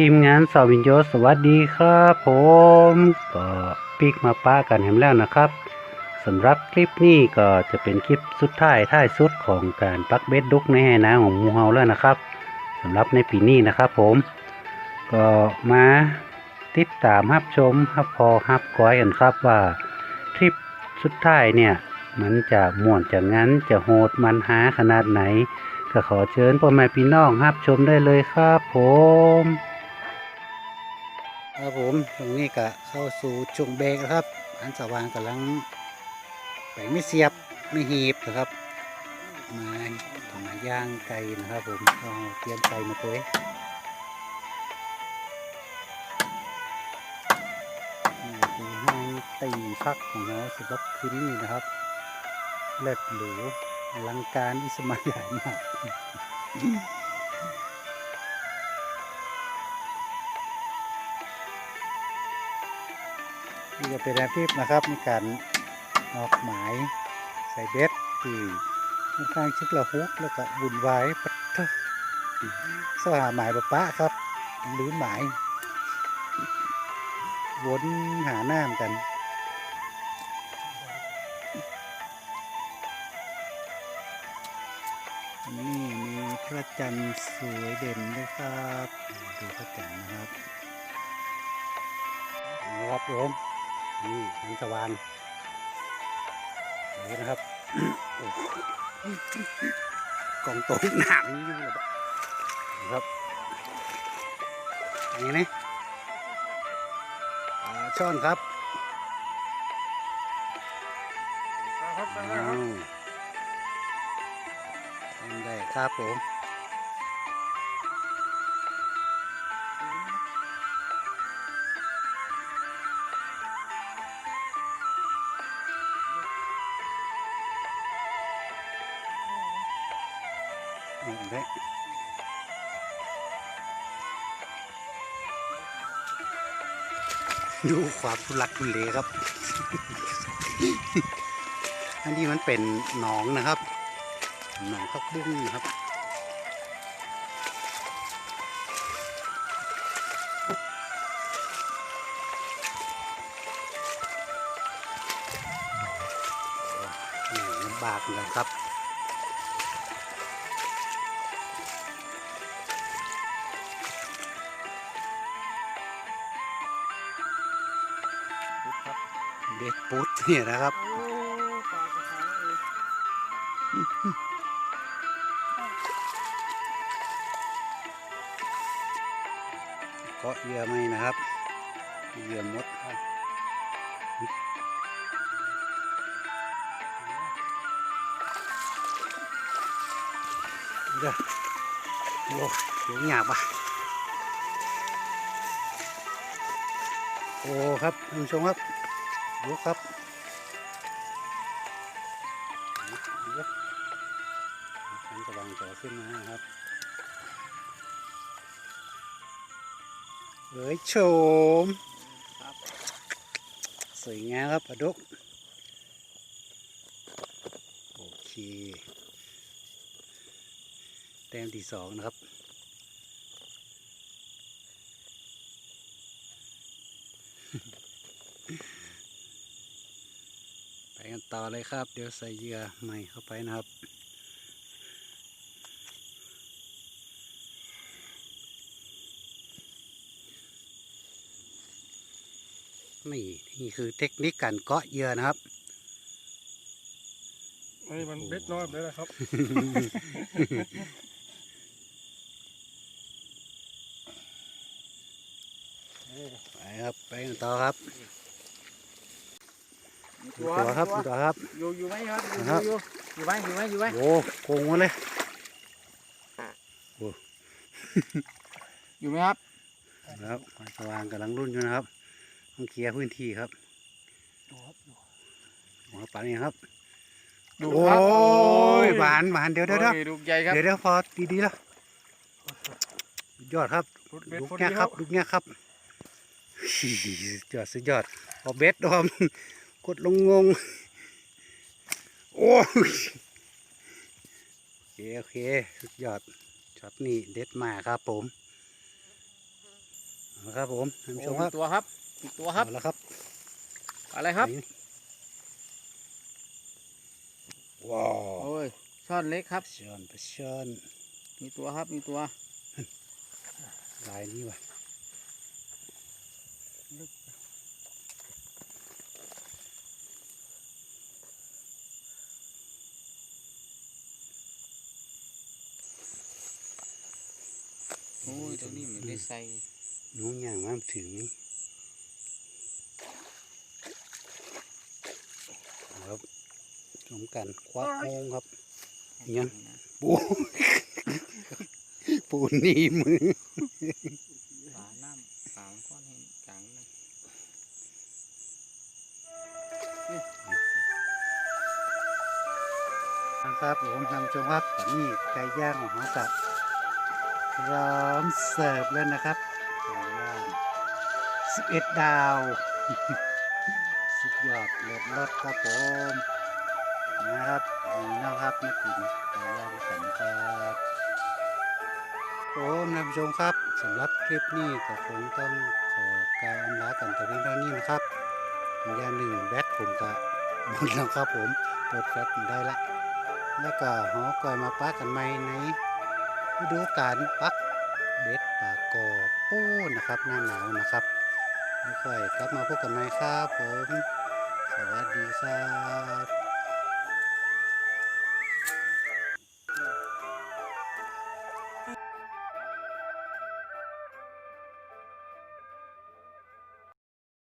ทีมงานสาวินโยสวัสดีครับผมก็ปิกมาป้ากันแหมแล้วนะครับสำหรับคลิปนี้ก็จะเป็นคลิปสุดท้ายท้ายสุดของการปักเบ็ดดุกในแห่น้ำของมูเฮาแล้วนะครับสำหรับในปีนี้นะครับผม ก็มาติดตามรับชมรับพอรับก้อยกันครับว่าทริปสุดท้ายเนี่ย มันจะม่วนจะงั้นจะโหดมันหาขนาดไหน ก็ขอเชิญพ่อแม่พี่น้องรับชมได้เลยครับผม ครับผมตรงนี้ก็เข้าสู่ช่วงเบรกแล้วครับอันสว่างกำลังแปลงไม่เสียบไม่หีบนะครับมาทำมาย่างไก่นะครับผมก็เตรียมไก่มาตัวนี่คือให้ตีพักของเราสำหรับคืนนี้นะครับ เลิศหรูอลังการวิสมัยใหญ่มาก นี่จะเป็นแอปทิปนะครับในการออกหมายใส่เบ็ดที่ค่อนข้างชึกละฮุกแล้วก็บุญไวายปัดเถอะสหาหมายปะปะครับลืมหมายวนหาน้ำกันนี่มีพระจันทร์สวยเด่นด้วยครับ ดูพระจันทร์นะครับรับผม นี่มันสว่างนี่นะครับโอ้โหกล่องโต๊ะหนามนี่ยังแบบนะครับอันนี้นะอ่าช่อนครับครับอ้าครับวทำได้ครับผม ได้ดูความทุลักทุเลครับ อันนี้มันเป็นหนองนะครับ หนองพักบุ้งนะครับน้ำบากเลยครับ นี่นะครับ เกาะเยื่อไหมนะครับเยื่อมดครับเดี๋ยวโอ้เสียงหยาบอะโอ้ครับท่านผู้ชมครับดูครับางจ่อขึ้นมานครับเฮ้ยโฉมสวยงามครับปลาดุก โอเค แต้มที่สองนะครับไปกันต่อเลยครับ เดี๋ยวใส่เหยื่อใหม่เข้าไปนะครับ นี่นี่คือเทคนิคการเกาะเหยื่อนะครับนี่มันเบ็ดน้อยแบบนี้แหละครับ ไปครับ ไปกันต่อครับตัตัววครับตัวครับ อยู่อยู่ไหมครับอยู่ครับอยู่อยู่ไหมอยู่ไหมอยู่ไหมโอ้โกงมาเลยอยู่ไหมครับนะครับไฟสว่างกำลังรุ่นอยู่นะครับ ต้องเคลียร์พื้นที่ครับหัวปลาเนี่ยครับดูโอ้ครับยหวานหวานเดี๋ยวเดี๋ยวเดี๋ยวโอ้ดูใหญ่ครับเดี๋ยวเดี๋ยวพอดีๆแล้วสุดยอดครับฟุตเบ็ดลูกฟุตเนี่ยเดียครัวบลูกเนี่ยครับสุดยอดสุดยอดเอาเบ็ดดอมกดลงงงโอ้ยโอเคโอเคสุดยอดช็อตนี้เด็ดมากครับผมนะครับผมท่านผู้ชโอ้มมีครับตัวครับ มีตัวครับเอาละครับ อะไรครับว้าวโอ้ยช่อนเล็กครับชอนไปชอนมีตัวครับมีตัวลายนี้ว่ะโอ้ยตัวนี้เหมือนได้ใส่น้องย่างมาถึงนี่ครับ ชมกันควักโมงครับยังปูปูหนีมือฝาน้ำฝาก้อนแห้งกลางนะนะครับผมท่านผู้ชมครับตอนนี้ไก่ย่างของเรากับพร้อมเสิร์ฟแล้วนะครับไก่ย่าง11 ดาว สุดยอดเลิศรสครับผม นะครับนี่นะครับมากินไก่ย่างกันครับผมท่านผู้ชมครับสำหรับคลิปนี้ก็คงต้องขอการอำลากันแต่เพียงเท่านี้นะครับอย่าหนึ่งแบตผมก็หมดแล้วครับผมเปิดแฟลชได้ละแล้วก็หอก่อยมาปักกันใหม่ในฤดูกาลปักเบ็ดปากกอปูนะครับ หน้าหนาวนะครับแล้วค่อยกลับมาพบกันใหม่ครับผม สวัสดีครับ